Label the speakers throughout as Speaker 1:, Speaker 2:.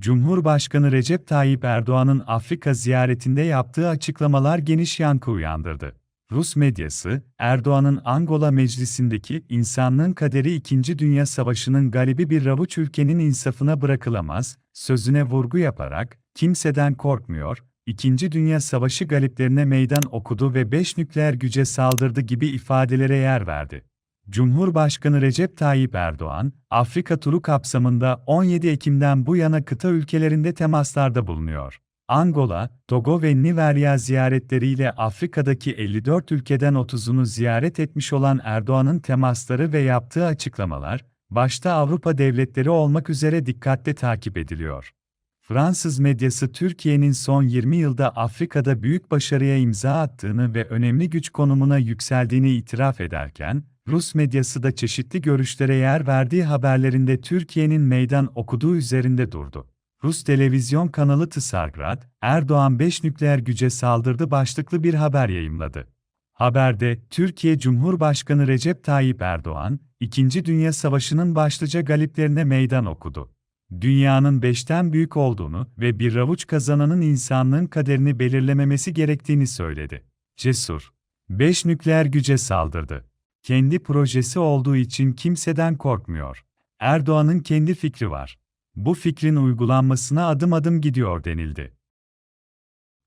Speaker 1: Cumhurbaşkanı Recep Tayyip Erdoğan'ın Afrika ziyaretinde yaptığı açıklamalar geniş yankı uyandırdı. Rus medyası, Erdoğan'ın Angola Meclisi'ndeki insanlığın kaderi 2. Dünya Savaşı'nın galibi bir ravuç ülkenin insafına bırakılamaz, sözüne vurgu yaparak, kimseden korkmuyor, 2. Dünya Savaşı galiplerine meydan okudu ve 5 nükleer güce saldırdı gibi ifadelere yer verdi. Cumhurbaşkanı Recep Tayyip Erdoğan, Afrika turu kapsamında 17 Ekim'den bu yana kıta ülkelerinde temaslarda bulunuyor. Angola, Togo ve Nijerya ziyaretleriyle Afrika'daki 54 ülkeden 30'unu ziyaret etmiş olan Erdoğan'ın temasları ve yaptığı açıklamalar, başta Avrupa devletleri olmak üzere dikkatle takip ediliyor. Fransız medyası Türkiye'nin son 20 yılda Afrika'da büyük başarıya imza attığını ve önemli güç konumuna yükseldiğini itiraf ederken, Rus medyası da çeşitli görüşlere yer verdiği haberlerinde Türkiye'nin meydan okuduğu üzerinde durdu. Rus televizyon kanalı Tsargrad, Erdoğan 5 nükleer güce saldırdı başlıklı bir haber yayımladı. Haberde, Türkiye Cumhurbaşkanı Recep Tayyip Erdoğan, İkinci Dünya Savaşı'nın başlıca galiplerine meydan okudu. Dünyanın beşten büyük olduğunu ve bir ravuç kazananın insanlığın kaderini belirlememesi gerektiğini söyledi. Cesur. Beş nükleer güce saldırdı. Kendi projesi olduğu için kimseden korkmuyor. Erdoğan'ın kendi fikri var. Bu fikrin uygulanmasına adım adım gidiyor denildi.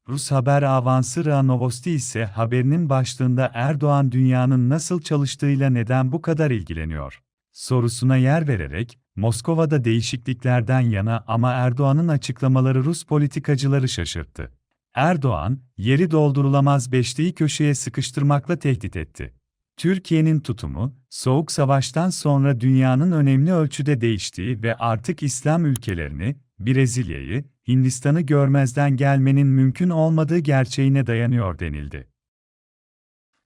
Speaker 1: Rus haber avansı RA Novosti ise haberinin başlığında Erdoğan dünyanın nasıl çalıştığıyla neden bu kadar ilgileniyor sorusuna yer vererek, Moskova'da değişikliklerden yana ama Erdoğan'ın açıklamaları Rus politikacıları şaşırttı. Erdoğan, yeri doldurulamaz beşliği köşeye sıkıştırmakla tehdit etti. Türkiye'nin tutumu, Soğuk Savaş'tan sonra dünyanın önemli ölçüde değiştiği ve artık İslam ülkelerini, Brezilya'yı, Hindistan'ı görmezden gelmenin mümkün olmadığı gerçeğine dayanıyor denildi.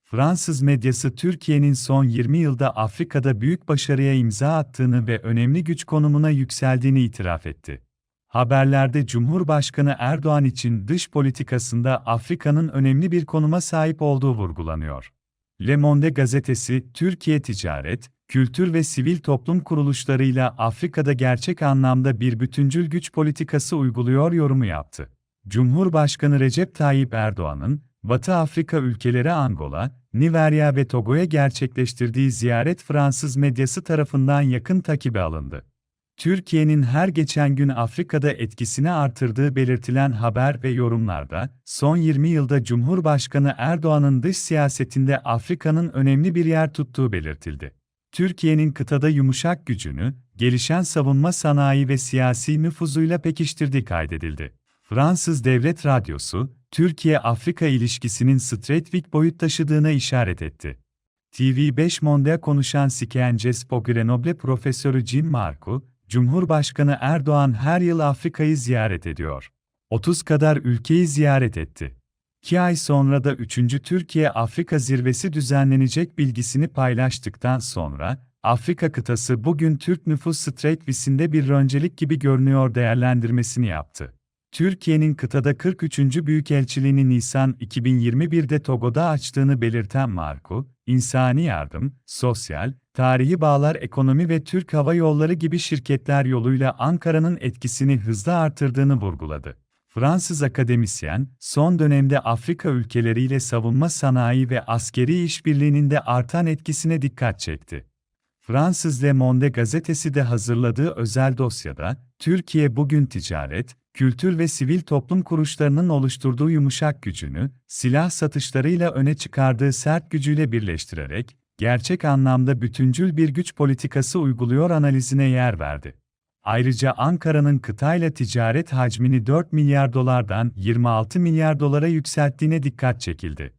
Speaker 1: Fransız medyası Türkiye'nin son 20 yılda Afrika'da büyük başarıya imza attığını ve önemli güç konumuna yükseldiğini itiraf etti. Haberlerde Cumhurbaşkanı Erdoğan için dış politikasında Afrika'nın önemli bir konuma sahip olduğu vurgulanıyor. Le Monde gazetesi, Türkiye ticaret, kültür ve sivil toplum kuruluşlarıyla Afrika'da gerçek anlamda bir bütüncül güç politikası uyguluyor yorumu yaptı. Cumhurbaşkanı Recep Tayyip Erdoğan'ın, Batı Afrika ülkeleri Angola, Nijerya ve Togo'ya gerçekleştirdiği ziyaret Fransız medyası tarafından yakın takibe alındı. Türkiye'nin her geçen gün Afrika'da etkisini artırdığı belirtilen haber ve yorumlarda, son 20 yılda Cumhurbaşkanı Erdoğan'ın dış siyasetinde Afrika'nın önemli bir yer tuttuğu belirtildi. Türkiye'nin kıtada yumuşak gücünü, gelişen savunma sanayi ve siyasi nüfuzuyla pekiştirdiği kaydedildi. Fransız Devlet Radyosu, Türkiye-Afrika ilişkisinin stratejik boyut taşıdığına işaret etti. TV5 Monde'ya konuşan Sciences Po Profesörü Jim Marco, Cumhurbaşkanı Erdoğan her yıl Afrika'yı ziyaret ediyor. 30 kadar ülkeyi ziyaret etti. 2 ay sonra da 3. Türkiye-Afrika zirvesi düzenlenecek bilgisini paylaştıktan sonra, Afrika kıtası bugün Türk nüfus stratejisinde bir öncelik gibi görünüyor değerlendirmesini yaptı. Türkiye'nin kıtada 43. Büyükelçiliğini Nisan 2021'de Togo'da açtığını belirten Marco, insani yardım, sosyal, tarihi bağlar ekonomi ve Türk Hava Yolları gibi şirketler yoluyla Ankara'nın etkisini hızla artırdığını vurguladı. Fransız akademisyen, son dönemde Afrika ülkeleriyle savunma sanayi ve askeri işbirliğinin de artan etkisine dikkat çekti. Fransız Le Monde gazetesi de hazırladığı özel dosyada, Türkiye bugün ticaret, kültür ve sivil toplum kuruluşlarının oluşturduğu yumuşak gücünü, silah satışlarıyla öne çıkardığı sert gücüyle birleştirerek, gerçek anlamda bütüncül bir güç politikası uyguluyor analizine yer verdi. Ayrıca Ankara'nın kıtayla ticaret hacmini 4 milyar dolardan 26 milyar dolara yükselttiğine dikkat çekildi.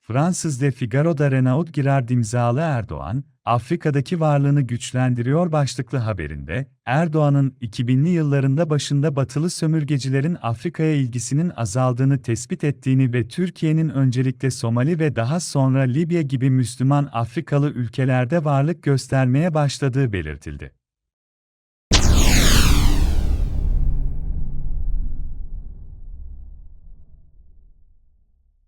Speaker 1: Fransız Le Figaro'da Renaud Girard imzalı Erdoğan, Afrika'daki varlığını güçlendiriyor başlıklı haberinde, Erdoğan'ın 2000'li yıllarında başında batılı sömürgecilerin Afrika'ya ilgisinin azaldığını tespit ettiğini ve Türkiye'nin öncelikle Somali ve daha sonra Libya gibi Müslüman Afrikalı ülkelerde varlık göstermeye başladığı belirtildi.